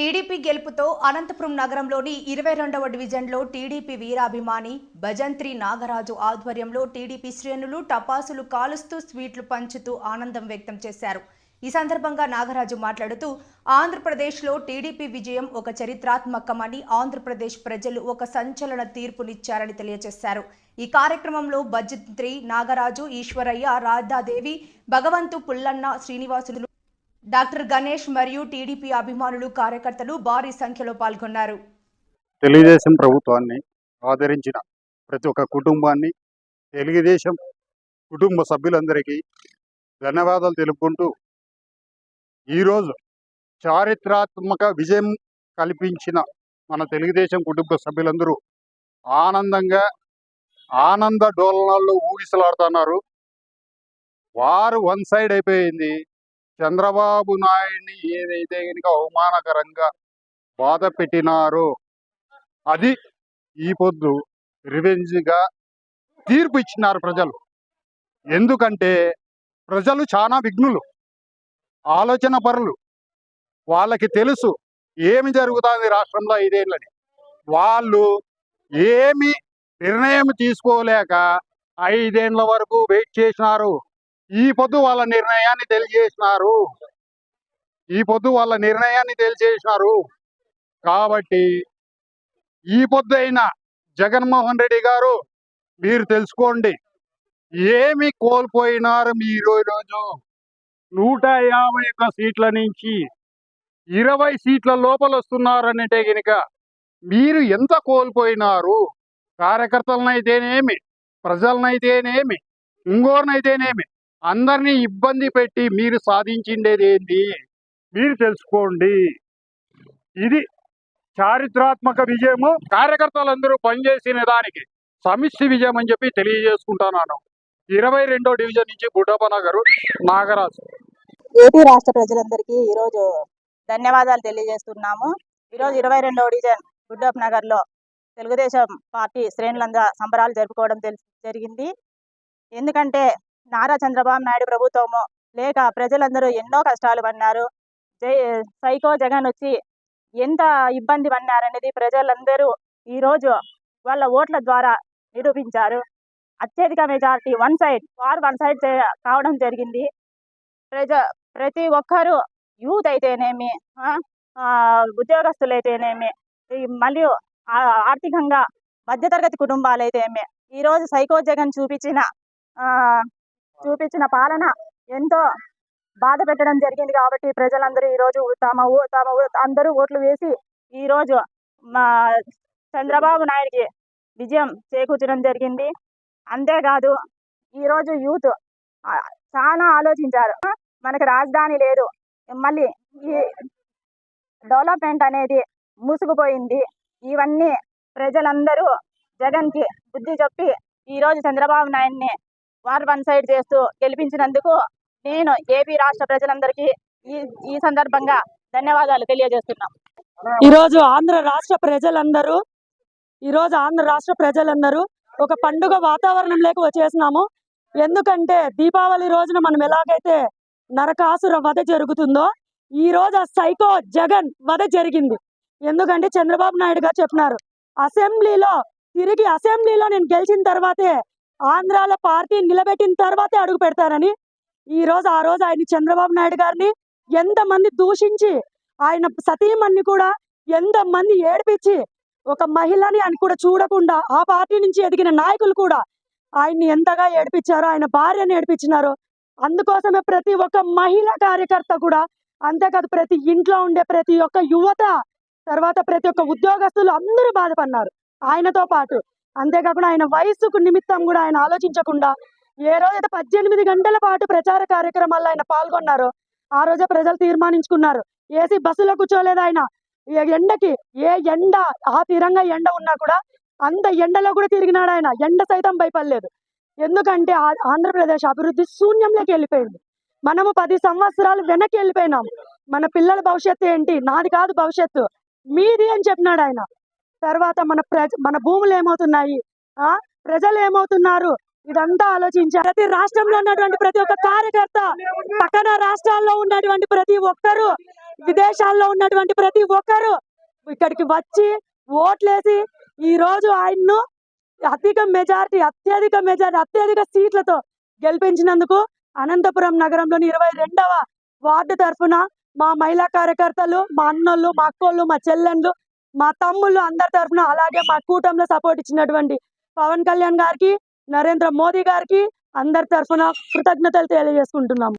TDP గెలుపుతో Anantapuram నగరంలోని ఇరవై రెండవ డివిజన్లో టీడీపీ వీరాభిమాని భజంత్రి నాగరాజు ఆధ్వర్యంలో టీడీపీ శ్రేణులు టపాసులు కాలుస్తూ స్వీట్లు పంచుతూ ఆనందం వ్యక్తం చేశారు. ఈ సందర్భంగా నాగరాజు మాట్లాడుతూ ఆంధ్రప్రదేశ్లో టీడీపీ విజయం ఒక చరిత్రాత్మకమని ఆంధ్రప్రదేశ్ ప్రజలు ఒక సంచలన తీర్పునిచ్చారని తెలియజేశారు. ఈ కార్యక్రమంలో భజంత్రి నాగరాజు ఈశ్వరయ్య రాధాదేవి భగవంతు పుల్లన్న శ్రీనివాసులు డాక్టర్ గణేష్ మరియు టీడీపీ అభిమానులు కార్యకర్తలు భారీ సంఖ్యలో పాల్గొన్నారు. తెలుగుదేశం ప్రభుత్వాన్ని ఆదరించిన ప్రతి ఒక్క కుటుంబాన్ని తెలుగుదేశం కుటుంబ సభ్యులందరికీ ధన్యవాదాలు తెలుపుకుంటూ ఈరోజు చారిత్రాత్మక విజయం కల్పించిన మన తెలుగుదేశం కుటుంబ సభ్యులందరూ ఆనందంగా ఆనంద డోలనాల్లో ఊగిసలాడుతున్నారు. వారు వన్ సైడ్ అయిపోయింది. చంద్రబాబు నాయుడిని ఏదైతే కనుక అవమానకరంగా బాధ పెట్టినారో అది ఈ పొద్దు రివెంజ్గా తీర్పు ఇచ్చినారు ప్రజలు. ఎందుకంటే ప్రజలు చాలా విఘ్నులు ఆలోచన పరులు. వాళ్ళకి తెలుసు ఏమి జరుగుతుంది రాష్ట్రంలో ఐదేళ్ళని. వాళ్ళు ఏమి నిర్ణయం తీసుకోలేక ఐదేళ్ళ వరకు వెయిట్ చేసినారు. ఈ పొద్దు వాళ్ళ నిర్ణయాన్ని తెలియజేసినారు. ఈ పొద్దు వాళ్ళ నిర్ణయాన్ని తెలియజేసినారు. కాబట్టి ఈ పొద్దు అయిన జగన్మోహన్ రెడ్డి గారు మీరు తెలుసుకోండి ఏమి కోల్పోయినారు మీరు ఈరోజు నూట యాభై ఒక్క సీట్ల నుంచి ఇరవై సీట్ల లోపల వస్తున్నారనంటే గనుక మీరు ఎంత కోల్పోయినారు? కార్యకర్తలనైతేనేమి ప్రజలనైతేనేమి ఇంకోరినైతేనేమి అందరినీ ఇబ్బంది పెట్టి మీరు సాధించిండేది ఏంది మీరు తెలుసుకోండి. ఇది చారిత్రాత్మక విజయము. కార్యకర్తలందరూ పనిచేసిన దానికి సమిష్టి విజయం అని చెప్పి తెలియజేసుకుంటున్నాను. ఇరవై రెండో డివిజన్ నుంచి బుడ్డప్ప నగరు నాగరాజు. ఏపీ రాష్ట్ర ప్రజలందరికీ ఈరోజు ధన్యవాదాలు తెలియజేస్తున్నాము. ఈరోజు ఇరవై రెండవ డివిజన్ గుడ్డప్ నగర్లో తెలుగుదేశం పార్టీ శ్రేణులంగా సంబరాలు జరుపుకోవడం తెలి- జరిగింది. ఎందుకంటే నారా చంద్రబాబు నాయుడు ప్రభుత్వము. లేక ప్రజలందరూ ఎన్నో కష్టాలు పడినారు. జై సైకో జగన్ వచ్చి ఎంత ఇబ్బంది పడినారనేది ప్రజలందరూ ఈరోజు వాళ్ళ ఓట్ల ద్వారా నిరూపించారు. అత్యధిక majority one side for one side కావడం జరిగింది. ప్రజ ప్రతి ఒక్కరూ యూత్ అయితేనేమి ఆ, ఉద్యోగస్తులు అయితేనేమి మరియు ఆర్థికంగా మధ్యతరగతి కుటుంబాలు అయితేనేమి ఈరోజు సైకో జగన్ చూపించిన ఆ, చూపించిన పాలన ఎంతో బాధ పెట్టడం జరిగింది కాబట్టి ప్రజలందరూ ఈరోజు తమ తమ అందరూ ఓట్లు వేసి ఈరోజు మా చంద్రబాబు నాయుడికి విజయం చేకూర్చడం జరిగింది. అంతేకాదు ఈరోజు యూత్ చాలా ఆలోచించారు. మనకు మనకి రాజధాని లేదు. మళ్ళీ ఈ డెవలప్మెంట్ అనేది మూసుకుపోయింది. ఇవన్నీ ప్రజలందరూ జగన్కి బుద్ధి చెప్పి ఈరోజు చంద్రబాబు నాయుడిని వార్ వన్ సైడ్ చేస్తూ గెలిపించినందుకు నేను ఏపీ రాష్ట్ర ప్రజలందరికీ ఈ ఈ సందర్భంగా ధన్యవాదాలు తెలియజేస్తున్నాం. ఈరోజు ఆంధ్ర రాష్ట్ర ప్రజలందరూ ఈరోజు ఆంధ్ర రాష్ట్ర ప్రజలందరూ ఒక పండుగ వాతావరణం లేక వచ్చేసినాము. ఎందుకంటే దీపావళి రోజున మనం ఎలాగైతే నరకాసుర వధ జరుగుతుందో ఈ రోజు ఆ సైకో జగన్ వధ జరిగింది. ఎందుకంటే చంద్రబాబు నాయుడు గారు చెప్పినారు అసెంబ్లీలో తిరిగి అసెంబ్లీలో నేను గెలిచిన తర్వాతే ఆంధ్రాలో పార్టీ నిలబెట్టిన తర్వాతే అడుగు పెడతారని ఈ రోజు ఆ రోజు ఆయన చంద్రబాబు నాయుడు గారిని ఎంతమంది దూషించి ఆయన సతీమణ్ణి కూడా ఎంతమంది ఏడిపించి ఒక మహిళని ఆయన కూడా చూడకుండా ఆ పార్టీ నుంచి ఎదిగిన నాయకులు కూడా ఆయన్ని ఎంతగా ఏడిపించారో ఆయన భార్యని ఏడిపించినారో అందుకోసమే ప్రతి ఒక్క మహిళా కార్యకర్త కూడా అంతేకాదు ప్రతి ఇంట్లో ఉండే ప్రతి ఒక్క యువత తర్వాత ప్రతి ఒక్క ఉద్యోగస్తులు అందరూ బాధపడినారు. ఆయనతో పాటు అంతేకాకుండా ఆయన వయస్సుకు నిమిత్తం కూడా ఆయన ఆలోచించకుండా ఏ రోజైతే పద్దెనిమిది గంటల పాటు ప్రచార కార్యక్రమాల్లో ఆయన పాల్గొన్నారో ఆ రోజే ప్రజలు తీర్మానించుకున్నారు. ఏసీ బస్సులో కూర్చోలేదు ఆయన. ఏ ఎండకి ఏ ఎండ ఆ తీరంగా ఎండ ఉన్నా కూడా అంత ఎండలో కూడా తిరిగినాడు ఆయన. ఎండ సైతం భయపడలేదు. ఎందుకంటే ఆ- ఆంధ్రప్రదేశ్ అభివృద్ధి శూన్యంలోకి వెళ్ళిపోయింది. మనము పది సంవత్సరాలు వెనక్కి వెళ్ళిపోయినాం. మన పిల్లల భవిష్యత్తు ఏంటి? నాది కాదు భవిష్యత్తు. మీది అని చెప్పినాడు ఆయన. తర్వాత మన ప్రజ మన భూములు ఏమవుతున్నాయి? ఆ? ప్రజలు ఏమవుతున్నారు? ఇదంతా ఆలోచించారు ప్రతి రాష్ట్రంలో ఉన్నటువంటి ప్రతి ఒక్క కార్యకర్త పక్కన రాష్ట్రాల్లో ఉన్నటువంటి ప్రతి ఒక్కరు విదేశాల్లో ఉన్నటువంటి ప్రతి ఒక్కరు ఇక్కడికి వచ్చి ఓట్లేసి ఈ రోజు ఆయన్ను అధిక మెజారిటీ అత్యధిక మెజారిటీ అత్యధిక సీట్లతో గెలిపించినందుకు అనంతపురం నగరంలోని ఇరవై రెండవ వార్డు తరఫున మా మహిళా కార్యకర్తలు మా అన్నోళ్ళు మా అక్కోళ్ళు మా చెల్లెళ్ళు మా తమ్ముళ్ళు అందరి తరఫున అలాగే మా కూటమిలో సపోర్ట్ ఇచ్చినటువంటి పవన్ కళ్యాణ్ గారికి నరేంద్ర మోదీ గారికి అందరి తరఫున కృతజ్ఞతలు తెలియజేసుకుంటున్నాము.